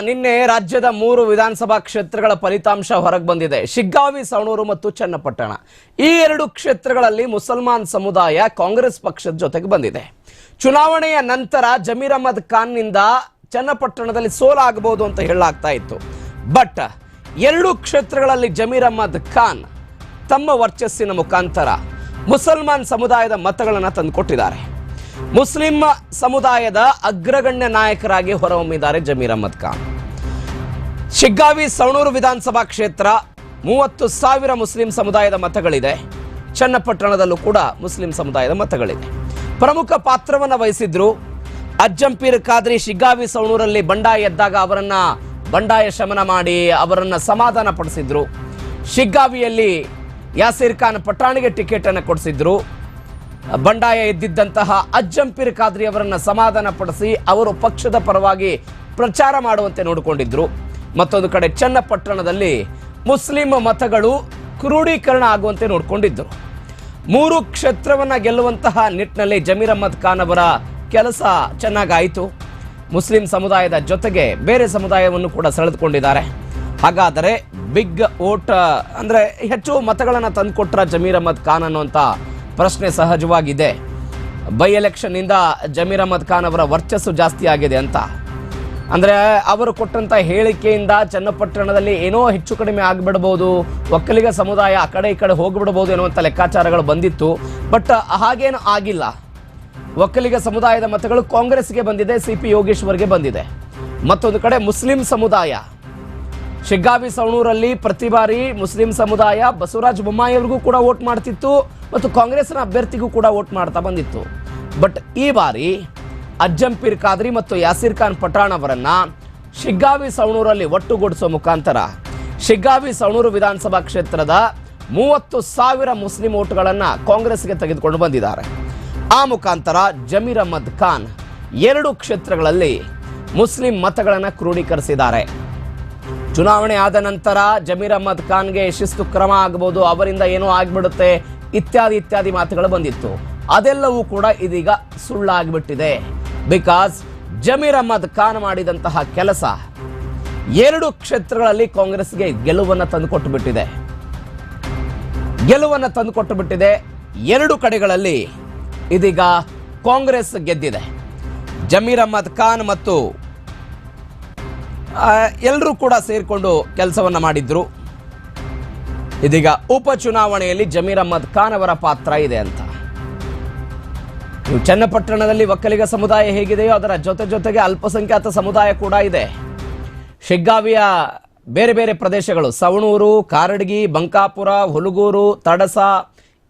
ನಿನ್ನೆ ರಾಜ್ಯದ ಮೂರು ವಿಧಾನಸಭಾ ಕ್ಷೇತ್ರಗಳ ಫಲಿತಾಂಶ ಹೊರಗೆ ಬಂದಿದೆ. ಶಿಗ್ಗಾವಿ, ಸವಣೂರು ಮತ್ತು ಚನ್ನಪಟ್ಟಣ. ಈ ಎರಡು ಕ್ಷೇತ್ರಗಳಲ್ಲಿ ಮುಸಲ್ಮಾನ್ ಸಮುದಾಯ ಕಾಂಗ್ರೆಸ್ ಪಕ್ಷದ ಜೊತೆಗೆ ಬಂದಿದೆ. ಚುನಾವಣೆಯ ನಂತರ ಜಮೀರ್ ಅಹಮದ್ ಖಾನ್ನಿಂದ ಚನ್ನಪಟ್ಟಣದಲ್ಲಿ ಸೋಲಾಗಬಹುದು ಅಂತ ಹೇಳಲಾಗ್ತಾ ಇತ್ತು. ಬಟ್, ಎರಡು ಕ್ಷೇತ್ರಗಳಲ್ಲಿ ಜಮೀರ್ ಅಹಮದ್ ಖಾನ್ ತಮ್ಮ ವರ್ಚಸ್ಸಿನ ಮುಖಾಂತರ ಮುಸಲ್ಮಾನ್ ಸಮುದಾಯದ ಮತಗಳನ್ನು ತಂದುಕೊಟ್ಟಿದ್ದಾರೆ. ಮುಸ್ಲಿಂ ಸಮುದಾಯದ ಅಗ್ರಗಣ್ಯ ನಾಯಕರಾಗಿ ಹೊರಹೊಮ್ಮಿದ್ದಾರೆ ಜಮೀರ್ ಅಹಮದ್ ಖಾನ್. ಶಿಗ್ಗಾವಿ ಸವಣೂರು ವಿಧಾನಸಭಾ ಕ್ಷೇತ್ರ ಮೂವತ್ತು ಸಾವಿರ ಮುಸ್ಲಿಂ ಸಮುದಾಯದ ಮತಗಳಿದೆ. ಚನ್ನಪಟ್ಟಣದಲ್ಲೂ ಕೂಡ ಮುಸ್ಲಿಂ ಸಮುದಾಯದ ಮತಗಳಿದೆ. ಪ್ರಮುಖ ಪಾತ್ರವನ್ನು ವಹಿಸಿದ್ರು ಅಜ್ಜಂಪೀರ್ ಖಾದ್ರಿ ಶಿಗ್ಗಾವಿ ಸವಣೂರಲ್ಲಿ ಬಂಡಾಯ ಎದ್ದಾಗ ಅವರನ್ನ ಬಂಡಾಯ ಶಮನ ಮಾಡಿ ಅವರನ್ನ ಸಮಾಧಾನ ಪಡಿಸಿದ್ರು. ಶಿಗ್ಗಾವಿಯಲ್ಲಿ ಯಾಸೀರ್ ಖಾನ್ ಪಟ್ಟಾಣಿಗೆ ಟಿಕೆಟ್ ಅನ್ನು ಕೊಡಿಸಿದ್ರು. ಬಂಡಾಯ ಎದ್ದಿದ್ದಂತಹ ಅಜ್ಜಂಪಿರ್ ಖಾದ್ರಿ ಅವರನ್ನು ಸಮಾಧಾನ ಪಡಿಸಿ ಅವರು ಪಕ್ಷದ ಪರವಾಗಿ ಪ್ರಚಾರ ಮಾಡುವಂತೆ ನೋಡಿಕೊಂಡಿದ್ರು. ಮತ್ತೊಂದು ಕಡೆ ಚನ್ನಪಟ್ಟಣದಲ್ಲಿ ಮುಸ್ಲಿಂ ಮತಗಳು ಕ್ರೋಢೀಕರಣ ಆಗುವಂತೆ ನೋಡಿಕೊಂಡಿದ್ದರು ಮೂರು ಕ್ಷೇತ್ರವನ್ನ ಗೆಲ್ಲುವಂತಹ ನಿಟ್ಟಿನಲ್ಲಿ ಜಮೀರ್ ಅಹಮದ್ ಖಾನ್ ಅವರ ಕೆಲಸ ಚೆನ್ನಾಗಾಯಿತು. ಮುಸ್ಲಿಂ ಸಮುದಾಯದ ಜೊತೆಗೆ ಬೇರೆ ಸಮುದಾಯವನ್ನು ಕೂಡ ಸೆಳೆದುಕೊಂಡಿದ್ದಾರೆ. ಹಾಗಾದರೆ ಬಿಗ್ ಓಟ್ ಅಂದ್ರೆ ಹೆಚ್ಚು ಮತಗಳನ್ನು ತಂದುಕೊಟ್ರ ಜಮೀರ್ ಅಹಮದ್ ಖಾನ್ ಅನ್ನುವಂಥ ಪ್ರಶ್ನೆ ಸಹಜವಾಗಿದೆ. ಬೈ ಎಲೆಕ್ಷನ್ನಿಂದ ಜಮೀರ್ ಅಹಮದ್ ಖಾನ್ ಅವರ ವರ್ಚಸ್ಸು ಜಾಸ್ತಿ ಆಗಿದೆ ಅಂತ. ಅಂದ್ರೆ ಅವರು ಕೊಟ್ಟಂತ ಹೇಳಿಕೆಯಿಂದ ಚನ್ನಪಟ್ಟಣದಲ್ಲಿ ಏನೋ ಹೆಚ್ಚು ಕಡಿಮೆ ಆಗಿಬಿಡ್ಬೋದು, ಒಕ್ಕಲಿಗ ಸಮುದಾಯ ಆ ಕಡೆ ಈ ಕಡೆ ಹೋಗಿಬಿಡ್ಬೋದು ಎನ್ನುವಂಥ ಲೆಕ್ಕಾಚಾರಗಳು ಬಂದಿತ್ತು. ಬಟ್ ಹಾಗೇನು ಆಗಿಲ್ಲ. ಒಕ್ಕಲಿಗ ಸಮುದಾಯದ ಮತಗಳು ಕಾಂಗ್ರೆಸ್ಗೆ ಬಂದಿದೆ, ಸಿ ಪಿ ಯೋಗೇಶ್ವರ್ಗೆ ಬಂದಿದೆ. ಮತ್ತೊಂದು ಕಡೆ ಮುಸ್ಲಿಂ ಸಮುದಾಯ. ಶಿಗ್ಗಾವಿ ಸವಣೂರಲ್ಲಿ ಪ್ರತಿ ಬಾರಿ ಮುಸ್ಲಿಂ ಸಮುದಾಯ ಬಸವರಾಜ ಬೊಮ್ಮಾಯಿ ಅವ್ರಿಗೂ ಕೂಡ ವೋಟ್ ಮಾಡ್ತಿತ್ತು ಮತ್ತು ಕಾಂಗ್ರೆಸ್ನ ಅಭ್ಯರ್ಥಿಗೂ ಕೂಡ ವೋಟ್ ಮಾಡ್ತಾ ಬಂದಿತ್ತು. ಬಟ್ ಈ ಬಾರಿ ಅಜ್ಜಂಪೀರ್ ಖಾದ್ರಿ ಮತ್ತು ಯಾಸಿರ್ ಖಾನ್ ಪಠಾಣ್ ಅವರನ್ನ ಶಿಗ್ಗಾವಿ ಸವಣೂರಲ್ಲಿ ಒಟ್ಟುಗೂಡಿಸುವ ಮುಖಾಂತರ ಶಿಗ್ಗಾವಿ ಸವಣೂರು ವಿಧಾನಸಭಾ ಕ್ಷೇತ್ರದ ಮೂವತ್ತು ಸಾವಿರ ಮುಸ್ಲಿಂ ಓಟ್ಗಳನ್ನ ಕಾಂಗ್ರೆಸ್ಗೆ ತೆಗೆದುಕೊಂಡು ಬಂದಿದ್ದಾರೆ. ಆ ಮುಖಾಂತರ ಜಮೀರ್ ಅಹಮದ್ ಖಾನ್ ಎರಡು ಕ್ಷೇತ್ರಗಳಲ್ಲಿ ಮುಸ್ಲಿಂ ಮತಗಳನ್ನು ಕ್ರೋಢೀಕರಿಸಿದ್ದಾರೆ ಚುನಾವಣೆ ಆದ ನಂತರ ಜಮೀರ್ ಅಹಮದ್ ಖಾನ್ಗೆ ಶಿಸ್ತು ಕ್ರಮ ಆಗಬಹುದು ಅವರಿಂದ ಏನೋ ಆಗಿಬಿಡುತ್ತೆ ಇತ್ಯಾದಿ ಇತ್ಯಾದಿ ಮಾತುಗಳು ಬಂದಿತ್ತು. ಅದೆಲ್ಲವೂ ಕೂಡ ಇದೀಗ ಸುಳ್ಳಾಗ್ಬಿಟ್ಟಿದೆ. ಬಿಕಾಸ್ ಜಮೀರ್ ಅಹಮದ್ ಖಾನ್ ಮಾಡಿದಂತಹ ಕೆಲಸ ಎರಡು ಕ್ಷೇತ್ರಗಳಲ್ಲಿ ಕಾಂಗ್ರೆಸ್ಗೆ ಗೆಲುವನ್ನು ತಂದುಕೊಟ್ಟು ಬಿಟ್ಟಿದೆ ಗೆಲುವನ್ನು ತಂದುಕೊಟ್ಟು ಬಿಟ್ಟಿದೆ ಎರಡು ಕಡೆಗಳಲ್ಲಿ ಇದೀಗ ಕಾಂಗ್ರೆಸ್ ಗೆದ್ದಿದೆ. ಜಮೀರ್ ಅಹಮದ್ ಖಾನ್ ಮತ್ತು ಎಲ್ಲರೂ ಕೂಡ ಸೇರಿಕೊಂಡು ಕೆಲಸವನ್ನ ಮಾಡಿದ್ರು. ಇದೀಗ ಉಪಚುನಾವಣೆಯಲ್ಲಿ ಜಮೀರ್ ಅಹಮದ್ ಖಾನ್ ಅವರ ಪಾತ್ರ ಇದೆ ಅಂತ. ಚನ್ನಪಟ್ಟಣದಲ್ಲಿ ಒಕ್ಕಲಿಗ ಸಮುದಾಯ ಹೇಗಿದೆಯೋ ಅದರ ಜೊತೆ ಜೊತೆಗೆ ಅಲ್ಪಸಂಖ್ಯಾತ ಸಮುದಾಯ ಕೂಡ ಇದೆ. ಶಿಗ್ಗಾವಿಯ ಬೇರೆ ಬೇರೆ ಪ್ರದೇಶಗಳು ಸವಣೂರು, ಕಾರಡಗಿ, ಬಂಕಾಪುರ, ಹುಲಗೂರು, ತಡಸ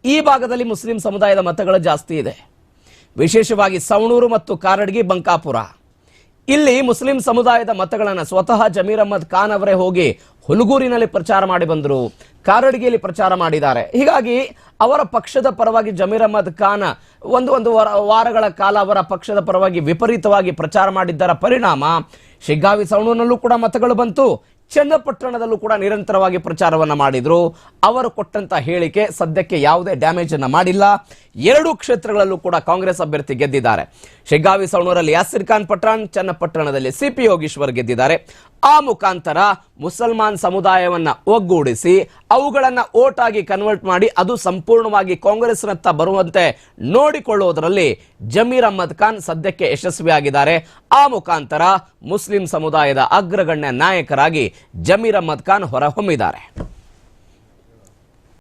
ಈ ಭಾಗದಲ್ಲಿ ಮುಸ್ಲಿಂ ಸಮುದಾಯದ ಮತಗಳು ಜಾಸ್ತಿ ಇದೆ. ವಿಶೇಷವಾಗಿ ಸವಣೂರು ಮತ್ತು ಕಾರಡಗಿ, ಬಂಕಾಪುರ. ಇಲ್ಲಿ ಮುಸ್ಲಿಂ ಸಮುದಾಯದ ಮತಗಳನ್ನು ಸ್ವತಃ ಜಮೀರ್ ಅಹಮದ್ ಖಾನ್ ಅವರೇ ಹೋಗಿ ಹುಲಗೂರಿನಲ್ಲಿ ಪ್ರಚಾರ ಮಾಡಿ ಬಂದರು, ಕಾರಡಿಗೆಯಲ್ಲಿ ಪ್ರಚಾರ ಮಾಡಿದ್ದಾರೆ. ಹೀಗಾಗಿ ಅವರ ಪಕ್ಷದ ಪರವಾಗಿ ಜಮೀರ್ ಅಹಮದ್ ಖಾನ್ ಒಂದು ಒಂದು ವಾರ ವಾರಗಳ ಕಾಲ ಅವರ ಪಕ್ಷದ ಪರವಾಗಿ ವಿಪರೀತವಾಗಿ ಪ್ರಚಾರ ಮಾಡಿದ್ದರ ಪರಿಣಾಮ, ಶಿಗ್ಗಾವಿ ಸವಣೂರಿನಲ್ಲೂ ಕೂಡ ಮತಗಳು ಬಂತು. ಚನ್ನಪಟ್ಟಣದಲ್ಲೂ ಕೂಡ ನಿರಂತರವಾಗಿ ಪ್ರಚಾರವನ್ನು ಮಾಡಿದ್ರು. ಅವರು ಕೊಟ್ಟಂತ ಹೇಳಿಕೆ ಸದ್ಯಕ್ಕೆ ಯಾವುದೇ ಡ್ಯಾಮೇಜ್ ಅನ್ನ ಮಾಡಿಲ್ಲ. ಎರಡೂ ಕ್ಷೇತ್ರಗಳಲ್ಲೂ ಕೂಡ ಕಾಂಗ್ರೆಸ್ ಅಭ್ಯರ್ಥಿ ಗೆದ್ದಿದ್ದಾರೆ. ಶಿಗ್ಗಾವಿ ಸವಣೂರಲ್ಲಿ ಯಾಸಿರ್ ಖಾನ್ ಪಠಾಣ್, ಚನ್ನಪಟ್ಟಣದಲ್ಲಿ ಸಿಪಿ ಯೋಗೀಶ್ವರ್ ಗೆದ್ದಿದ್ದಾರೆ. ಆ ಮುಖಾಂತರ ಮುಸಲ್ಮಾನ್ ಸಮುದಾಯವನ್ನ ಒಗ್ಗೂಡಿಸಿ ಅವುಗಳನ್ನ ಓಟ್ ಆಗಿ ಕನ್ವರ್ಟ್ ಮಾಡಿ ಅದು ಸಂಪೂರ್ಣವಾಗಿ ಕಾಂಗ್ರೆಸ್ನತ್ತ ಬರುವಂತೆ ನೋಡಿಕೊಳ್ಳುವುದರಲ್ಲಿ ಜಮೀರ್ ಅಹ್ಮದ್ ಖಾನ್ ಸದ್ಯಕ್ಕೆ ಯಶಸ್ವಿಯಾಗಿದ್ದಾರೆ. ಆ ಮುಖಾಂತರ ಮುಸ್ಲಿಂ ಸಮುದಾಯದ ಅಗ್ರಗಣ್ಯ ನಾಯಕರಾಗಿ ಜಮೀರ್ ಅಹ್ಮದ್ ಖಾನ್ ಹೊರಹೊಮ್ಮಿದ್ದಾರೆ.